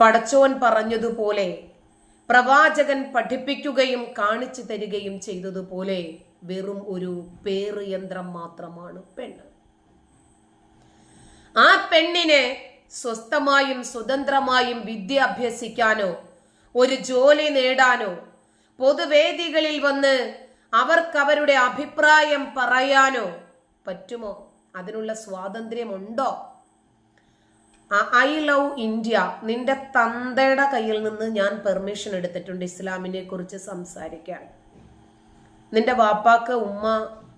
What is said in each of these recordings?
പടച്ചോൻ പറഞ്ഞതുപോലെ പ്രവാചകൻ പഠിപ്പിക്കുകയും കാണിച്ചു തരികയും ചെയ്തതുപോലെ വെറും ഒരു പേറ് യന്ത്രം മാത്രമാണ് പെണ്ണ്. ആ പെണ്ണിനെ സ്വസ്ഥമായും സ്വതന്ത്രമായും വിദ്യ അഭ്യസിക്കാനോ ഒരു ജോലി നേടാനോ പൊതുവേദികളിൽ വന്ന് അവർക്കവരുടെ അഭിപ്രായം പറയാനോ പറ്റുമോ? അതിനുള്ള സ്വാതന്ത്ര്യമുണ്ടോ? ഐ ലവ് ഇന്ത്യ നിന്റെ തന്തയുടെ കയ്യിൽ നിന്ന് ഞാൻ പെർമിഷൻ എടുത്തിട്ടുണ്ട് ഇസ്ലാമിനെ കുറിച്ച് സംസാരിക്കാൻ. നിന്റെ വാപ്പാക്ക് ഉമ്മ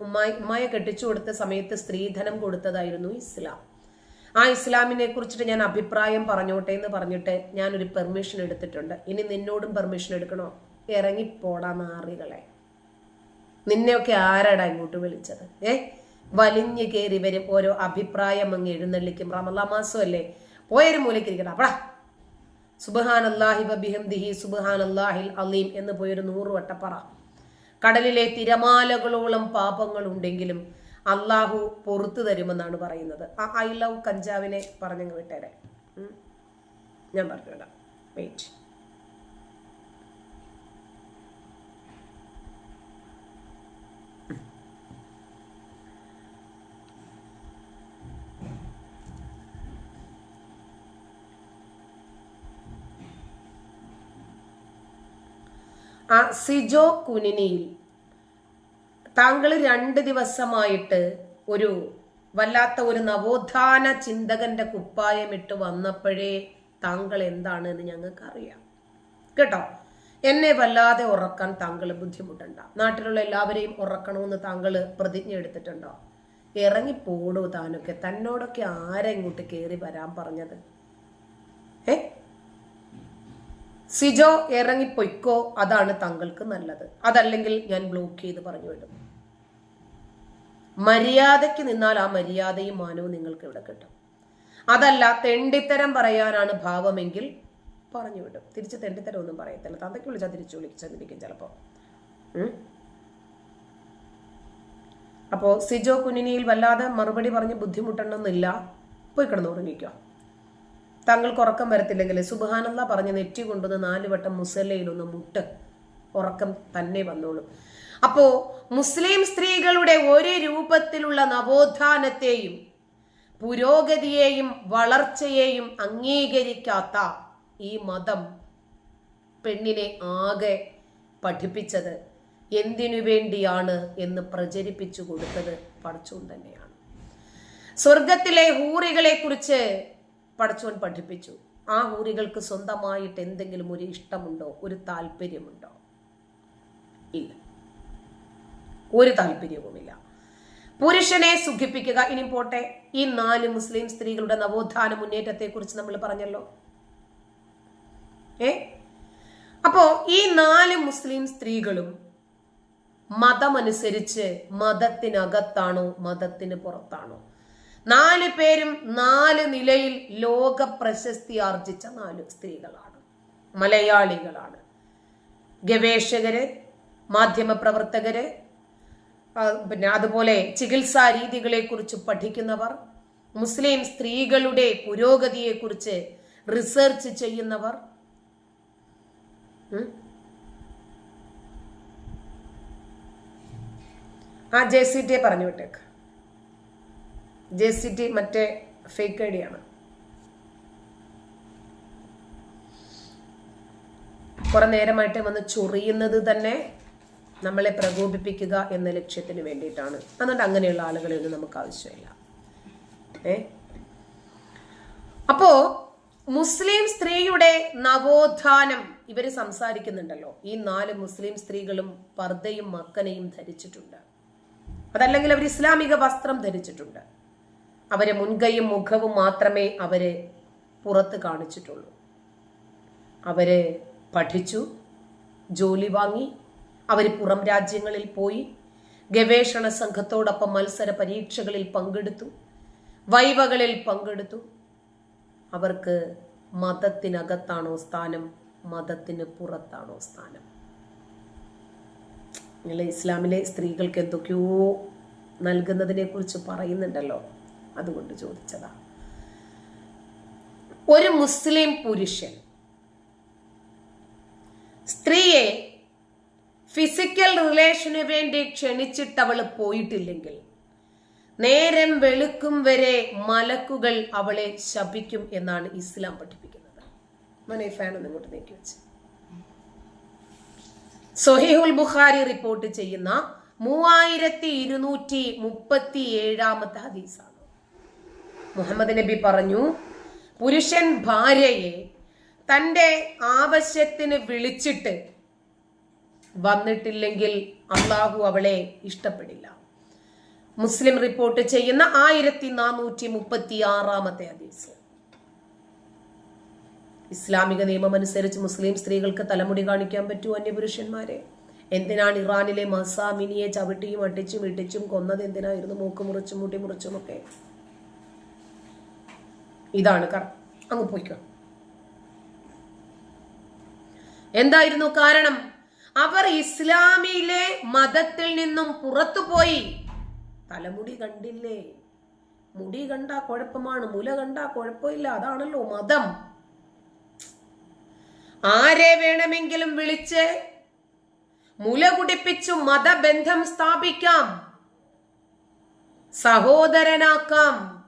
ഉമ്മായി ഉമ്മയെ കെട്ടിച്ചു കൊടുത്ത സമയത്ത് സ്ത്രീധനം കൊടുത്തതായിരുന്നു ഇസ്ലാം. ആ ഇസ്ലാമിനെ കുറിച്ചിട്ട് ഞാൻ അഭിപ്രായം പറഞ്ഞോട്ടെ എന്ന് പറഞ്ഞിട്ട് ഞാനൊരു പെർമിഷൻ എടുത്തിട്ടുണ്ട്. ഇനി നിന്നോടും പെർമിഷൻ എടുക്കണോ? ഇറങ്ങിപ്പോടാ നാറികളെ. നിന്നെയൊക്കെ ആരാടാ ഇങ്ങോട്ട് വിളിച്ചത്? ഏ? വലിഞ്ഞു കയറി വരും. ഓരോ അഭിപ്രായം അങ്ങ് എഴുന്നള്ളിക്കും. റമല്ലാ മാസമല്ലേ? പോയൊരു മൂലയ്ക്ക് ഇരിക്കണം അപ്പടാ സുബഹാൻ അല്ലാഹി ബിഹംദിഹി സുബഹാൻ അല്ലാഹിൽ അലീം എന്ന് പോയൊരു നൂറ് വട്ടപ്പറ കടലിലെ തിരമാലകളോളം പാപങ്ങൾ ഉണ്ടെങ്കിലും അള്ളാഹു പൊറത്തു തരുമെന്നാണ് പറയുന്നത്. ആ ഐ ലവ് കഞ്ചാവിനെ പറഞ്ഞങ്ങ് വിട്ടേരെ ഞാൻ വേണ്ട വെയിറ്റ് ആ സിജോ കുനിനിയിൽ താങ്കൾ രണ്ട് ദിവസമായിട്ട് ഒരു വല്ലാത്ത ഒരു നവോത്ഥാന ചിന്തകന്റെ കുപ്പായമിട്ട് വന്നപ്പോഴേ താങ്കൾ എന്താണ് എന്ന് ഞങ്ങൾക്ക് അറിയാം കേട്ടോ? എന്നെ വല്ലാതെ ഉറക്കാൻ താങ്കൾ ബുദ്ധിമുട്ടണ്ട. നാട്ടിലുള്ള എല്ലാവരെയും ഉറക്കണമെന്ന് താങ്കൾ പ്രതിജ്ഞ എടുത്തിട്ടുണ്ടോ? ഇറങ്ങിപ്പോടൂ താനൊക്കെ? തന്നോടൊക്കെ ആരെങ്ങോട്ട് കയറി വരാൻ പറഞ്ഞത്? ഏ? സിജോ ഇറങ്ങിപ്പൊയ്ക്കോ അതാണ് താങ്കൾക്ക് നല്ലത്. അതല്ലെങ്കിൽ ഞാൻ ബ്ലോക്ക് ചെയ്ത് പറഞ്ഞു വിടും. മര്യാദയ്ക്ക് നിന്നാൽ ആ മര്യാദയും മാനവും നിങ്ങൾക്ക് ഇവിടെ കിട്ടും? അതല്ല തെണ്ടിത്തരം പറയാനാണ് ഭാവമെങ്കിൽ പറഞ്ഞു വിടും. തിരിച്ച് തെണ്ടിത്തരം ഒന്നും പറയത്തില്ല. തന്തയ്ക്ക് വിളിച്ചാൽ തിരിച്ചു വിളിച്ചെന്നിരിക്കും ചിലപ്പോൾ അപ്പോൾ സിജോ കുനിനിയിൽ വല്ലാതെ മറുപടി പറഞ്ഞ് ബുദ്ധിമുട്ടണമെന്നില്ല. പോയി കിടന്ന് ഉറങ്ങിക്കോ താങ്കൾക്ക് ഉറക്കം വരത്തില്ലെങ്കിൽ സുബാനല്ല പറഞ്ഞ് നെറ്റി കൊണ്ടുവന്ന് നാല് വട്ടം മുസലയിലൊന്ന് മുട്ട് ഉറക്കം തന്നെ വന്നോളും. അപ്പോ മുസ്ലിം സ്ത്രീകളുടെ ഒരു രൂപത്തിലുള്ള നവോത്ഥാനത്തെയും പുരോഗതിയെയും വളർച്ചയെയും അംഗീകരിക്കാത്ത ഈ മതം പെണ്ണിനെ ആകെ പഠിപ്പിച്ചത് എന്തിനു വേണ്ടിയാണ് എന്ന് പ്രചരിപ്പിച്ചു കൊടുത്തത് പഠിച്ചുകൊണ്ട് തന്നെയാണ്. സ്വർഗത്തിലെ ഹൂറികളെ കുറിച്ച് പടച്ചോൻ പഠിപ്പിച്ചു. ആ ഊരികൾക്ക് സ്വന്തമായിട്ട് എന്തെങ്കിലും ഒരു ഇഷ്ടമുണ്ടോ? ഒരു താല്പര്യമുണ്ടോ? ഇല്ല. ഒരു താല്പര്യവുമില്ല. പുരുഷനെ സുഖിപ്പിക്കുക ഇനി പോട്ടെ. ഈ നാല് മുസ്ലിം സ്ത്രീകളുടെ നവോത്ഥാന മുന്നേറ്റത്തെ കുറിച്ച് നമ്മൾ പറഞ്ഞല്ലോ. ഏ? അപ്പോ ഈ നാല് മുസ്ലിം സ്ത്രീകളും മതമനുസരിച്ച് മതത്തിനകത്താണോ മതത്തിന് പുറത്താണോ? നാല് പേരും നാല് നിലയിൽ ലോക പ്രശസ്തി ആർജിച്ച നാല് സ്ത്രീകളാണ്. മലയാളികളാണ്. ഗവേഷകര് മാധ്യമപ്രവർത്തകര് പ്രവർത്തകര് പിന്നെ അതുപോലെ ചികിത്സാ രീതികളെ കുറിച്ച് പഠിക്കുന്നവർ മുസ്ലിം സ്ത്രീകളുടെ പുരോഗതിയെ കുറിച്ച് റിസർച്ച് ചെയ്യുന്നവർ ആ ജെ സി ടി പറഞ്ഞു വിട്ടേക്ക്. ജെ സി ടി മറ്റേ ഫേക്ക് ഐ ഡി ആണ്. കുറെ നേരമായിട്ട് വന്ന് ചൊറിയുന്നത് തന്നെ നമ്മളെ പ്രകോപിപ്പിക്കുക എന്ന ലക്ഷ്യത്തിന് വേണ്ടിയിട്ടാണ്. അതുകൊണ്ട് അങ്ങനെയുള്ള ആളുകളെ ഒന്നും നമുക്ക് ആവശ്യമില്ല. ഏ? അപ്പോ മുസ്ലിം സ്ത്രീയുടെ നവോത്ഥാനം ഇവർ സംസാരിക്കുന്നുണ്ടല്ലോ. ഈ നാല് മുസ്ലിം സ്ത്രീകളും പർദ്ദയും മക്കനയും ധരിച്ചിട്ടുണ്ട്. അതല്ലെങ്കിൽ അവർ ഇസ്ലാമിക വസ്ത്രം ധരിച്ചിട്ടുണ്ട്. അവരെ മുൻകൈയും മുഖവും മാത്രമേ അവരെ പുറത്ത് കാണിച്ചിട്ടുള്ളൂ. അവരെ പഠിച്ചു ജോലി വാങ്ങി അവർ പുറം രാജ്യങ്ങളിൽ പോയി ഗവേഷണ സംഘത്തോടൊപ്പം മത്സര പരീക്ഷകളിൽ പങ്കെടുത്തു വൈവകളിൽ പങ്കെടുത്തു. അവർക്ക് മതത്തിനകത്താണോ സ്ഥാനം മതത്തിന് പുറത്താണോ സ്ഥാനം? ഇസ്ലാമിലെ സ്ത്രീകൾക്ക് എന്തൊക്കെയോ നൽകുന്നതിനെ കുറിച്ച് പറയുന്നുണ്ടല്ലോ. അതുകൊണ്ട് ചോദിച്ചതാ. ഒരു മുസ്ലിം പുരുഷൻ സ്ത്രീയെ ഫിസിക്കൽ റിലേഷന് വേണ്ടി ക്ഷണിച്ചിട്ട് അവൾ പോയിട്ടില്ലെങ്കിൽ നേരം വെളുക്കും വരെ മലക്കുകൾ അവളെ ശപിക്കും എന്നാണ് ഇസ്ലാം പഠിപ്പിക്കുന്നത്. മോനെ ഫാൻ ഒന്ന് ഇങ്ങോട്ട് നീക്കി വെച്ച്. സൊഹീഹുൽ ബുഖാരി റിപ്പോർട്ട് ചെയ്യുന്ന മൂവായിരത്തി ഇരുന്നൂറ്റി മുപ്പത്തി ഏഴാമത്തെ ഹദീസാണ്. മുഹമ്മദ് നബി പറഞ്ഞു പുരുഷൻ ഭാര്യയെ തന്റെ ആവശ്യത്തിന് വിളിച്ചിട്ട് വന്നിട്ടില്ലെങ്കിൽ അള്ളാഹു അവളെ ഇഷ്ടപ്പെടില്ല. മുസ്ലിം റിപ്പോർട്ട് ചെയ്യുന്ന ആയിരത്തി നാനൂറ്റി മുപ്പത്തി ആറാമത്തെ ഹദീസ്. ഇസ്ലാമിക നിയമം അനുസരിച്ച് മുസ്ലിം സ്ത്രീകൾക്ക് തലമുടി കാണിക്കാൻ പറ്റുമോ അന്യപുരുഷന്മാരെ എന്തിനാണ് ഇറാനിലെ മസാമിനിയെ ചവിട്ടിയും അട്ടിച്ചും ഇട്ടിച്ചും കൊന്നത്? എന്തിനായിരുന്നു മൂക്ക് മുറിച്ചും മുടി മുറിച്ചും ഒക്കെ? ഇതാണ് കറ അങ്ങ് പോയിക്കോ. എന്തായിരുന്നു കാരണം? അവർ ഇസ്ലാമിലെ മതത്തിൽ നിന്നും പുറത്തുപോയി. തലമുടി കണ്ടില്ലേ? മുടി കണ്ടാ കുഴപ്പമാണ് മുല കണ്ടാ കുഴപ്പമില്ല അതാണല്ലോ മതം. ആരെ വേണമെങ്കിലും വിളിച്ച് മുല കുടിപ്പിച്ചു മതബന്ധം സ്ഥാപിക്കാം. സഹോദരനാക്കാം.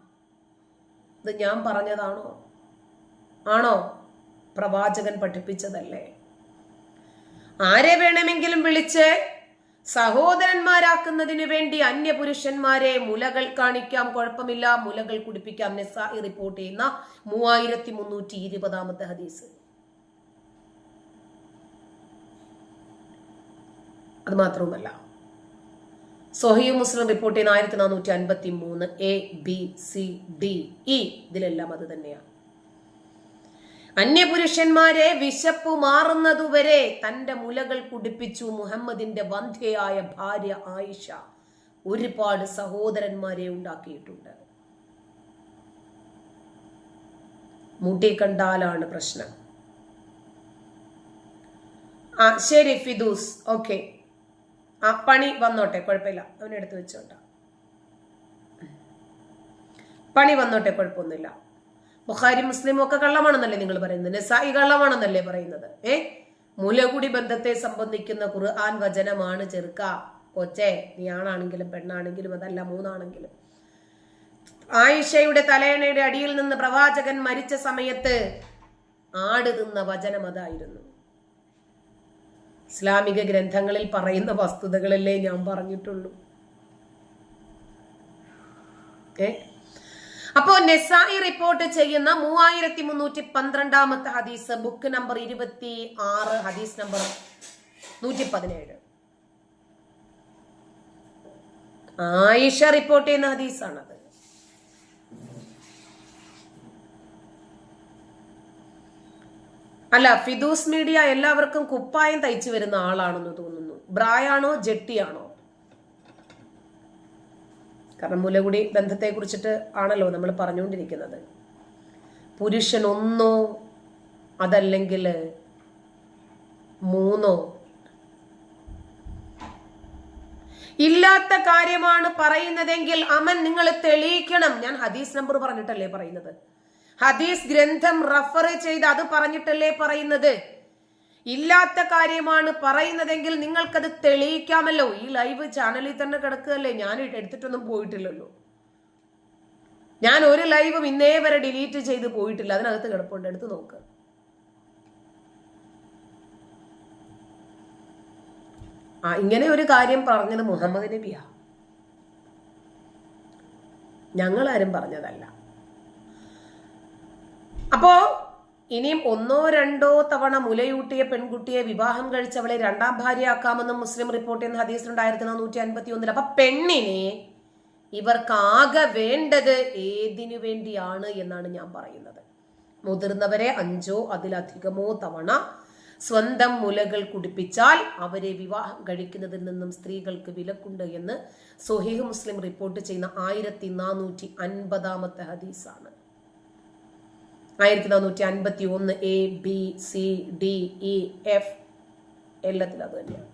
ഇത് ഞാൻ പറഞ്ഞതാണോ? ആണോ? പ്രവാചകൻ പഠിപ്പിച്ചതല്ലേ? ആരെ വേണമെങ്കിലും വിളിച്ച് സഹോദരന്മാരാക്കുന്നതിന് വേണ്ടി അന്യപുരുഷന്മാരെ മുലകൾ കാണിക്കാം കുഴപ്പമില്ല. മുലകൾ കുടിപ്പിക്കാം. നെസായി റിപ്പോർട്ട് ചെയ്യുന്ന മൂവായിരത്തി മുന്നൂറ്റി ഇരുപതാമത്തെ ഹദീസ്. അത് മാത്രവുമല്ല. സൊഹീ മുസ്ലിം റിപ്പോർട്ട് ചെയ്യുന്ന ആയിരത്തി നാനൂറ്റി അൻപത്തി മൂന്ന് A B C D E ഇതിലെല്ലാം അത് തന്നെയാണ് അന്യപുരുഷന്മാരെ വിശപ്പ് മാറുന്നതുവരെ തന്റെ മുലകൾ കുടിപ്പിച്ചു മുഹമ്മദിന്റെ വന്ധ്യയായ ഭാര്യ ആയിഷ ഒരുപാട് സഹോദരന്മാരെ ഉണ്ടാക്കിയിട്ടുണ്ട്. മുടി കണ്ടാലാണ് പ്രശ്നം. ആ ശരി ഫിദൂസ്. ഓക്കെ ആ പണി വന്നോട്ടെ കുഴപ്പമില്ല. അവനെടുത്ത് വെച്ചോട്ട. പണി വന്നോട്ടെ കുഴപ്പമൊന്നുമില്ല. ബുഖാരി മുസ്ലിം ഒക്കെ കള്ളമാണെന്നല്ലേ നിങ്ങൾ പറയുന്നത്? നസായി കള്ളമാണെന്നല്ലേ പറയുന്നത്? ഏ? മുലകുടി ബന്ധത്തെ സംബന്ധിക്കുന്ന ഖുർആൻ വചനമാണ് ചെറുക്ക. കൊച്ചേ നീ ആണാണെങ്കിലും പെണ്ണാണെങ്കിലും അതല്ല മൂന്നാണെങ്കിലും. ആയിഷയുടെ തലയണയുടെ അടിയിൽ നിന്ന് പ്രവാചകൻ മരിച്ച സമയത്ത് ആട് തിന്ന വചനം അതായിരുന്നു. ഇസ്ലാമിക ഗ്രന്ഥങ്ങളിൽ പറയുന്ന വസ്തുതകളല്ലേ ഞാൻ പറഞ്ഞിട്ടുള്ളൂ. ഓക്കെ? അപ്പോ നെസായി റിപ്പോർട്ട് ചെയ്യുന്ന മൂവായിരത്തി മുന്നൂറ്റി പന്ത്രണ്ടാമത്തെ ഹദീസ് ബുക്ക് നമ്പർ ഇരുപത്തി ആറ് ഹദീസ് നമ്പർ നൂറ്റി പതിനേഴ് ആയിഷ റിപ്പോർട്ട് ചെയ്യുന്ന ഹദീസാണത്. അല്ല ഫിദൂസ് മീഡിയ എല്ലാവർക്കും കുപ്പായം തയ്ച്ചു വരുന്ന ആളാണെന്ന് തോന്നുന്നു. ബ്രായാണോ ജെട്ടിയാണോ? കാരണം മുലകുടി ബന്ധത്തെ കുറിച്ചിട്ട് ആണല്ലോ നമ്മൾ പറഞ്ഞുകൊണ്ടിരിക്കുന്നത്. പുരുഷൻ ഒന്നോ അതല്ലെങ്കിൽ മൂന്നോ ഇല്ലാത്ത കാര്യമാണ് പറയുന്നതെങ്കിൽ അമൻ നിങ്ങൾ തെളിയിക്കണം. ഞാൻ ഹദീസ് നമ്പർ പറഞ്ഞിട്ടല്ലേ പറയുന്നത്? ഹദീസ് ഗ്രന്ഥം റഫർ ചെയ്ത് അത് പറഞ്ഞിട്ടല്ലേ പറയുന്നത്? ഇല്ലാത്ത കാര്യമാണ് പറയുന്നതെങ്കിൽ നിങ്ങൾക്കത് തെളിയിക്കാമല്ലോ. ഈ ലൈവ് ചാനലിൽ തന്നെ കിടക്കുകയല്ലേ? ഞാൻ എടുത്തിട്ടൊന്നും പോയിട്ടില്ലല്ലോ. ഞാൻ ഒരു ലൈവും ഇന്നേ വരെ ഡിലീറ്റ് ചെയ്ത് പോയിട്ടില്ല. അതിനകത്ത് കിടപ്പുണ്ട്. എടുത്ത് നോക്ക്. ആ ഇങ്ങനെ ഒരു കാര്യം പറഞ്ഞത് മുഹമ്മദ് നബിയാ. ഞങ്ങളാരും പറഞ്ഞതല്ല. അപ്പോ ഇനിയും ഒന്നോ രണ്ടോ തവണ മുലയൂട്ടിയ പെൺകുട്ടിയെ വിവാഹം കഴിച്ചവളെ രണ്ടാം ഭാര്യ ആക്കാമെന്നും മുസ്ലിം റിപ്പോർട്ട് ചെയ്യുന്ന ഹദീസിലുണ്ട് ആയിരത്തി നാനൂറ്റി അൻപത്തി ഒന്നിൽ അപ്പൊ പെണ്ണിനെ ഇവർക്കാകെ വേണ്ടത് ഏതിനു വേണ്ടിയാണ് എന്നാണ് ഞാൻ പറയുന്നത്. മുതിർന്നവരെ അഞ്ചോ അതിലധികമോ തവണ സ്വന്തം മുലകൾ കുടിപ്പിച്ചാൽ അവരെ വിവാഹം കഴിക്കുന്നതിൽ നിന്നും സ്ത്രീകൾക്ക് വിലക്കുണ്ട് എന്ന് സൊഹീഹ് മുസ്ലിം റിപ്പോർട്ട് ചെയ്യുന്ന ആയിരത്തി നാനൂറ്റി അൻപതാമത്തെ ഹദീസാണ്. ആയിരത്തി നാനൂറ്റി അൻപത്തി ഒന്ന് A B C D E e, F എല്ലാത്തിലും അത് തന്നെയാണ്.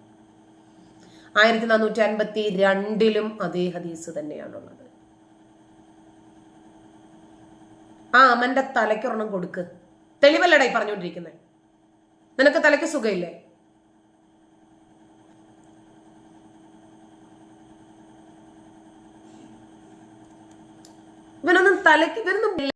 ആയിരത്തി നാനൂറ്റി അൻപത്തി രണ്ടിലും അതേ ഹദീസ് തന്നെയാണുള്ളത്. ആ അമ്മന്റെ തലയ്ക്കൊരെണ്ണം കൊടുക്ക്. തെളിവല്ലടായി പറഞ്ഞുകൊണ്ടിരിക്കുന്നത് നിനക്ക് തലയ്ക്ക് സുഖമില്ലേ ഇവനൊന്നും തലയ്ക്ക് ഇവനൊന്നും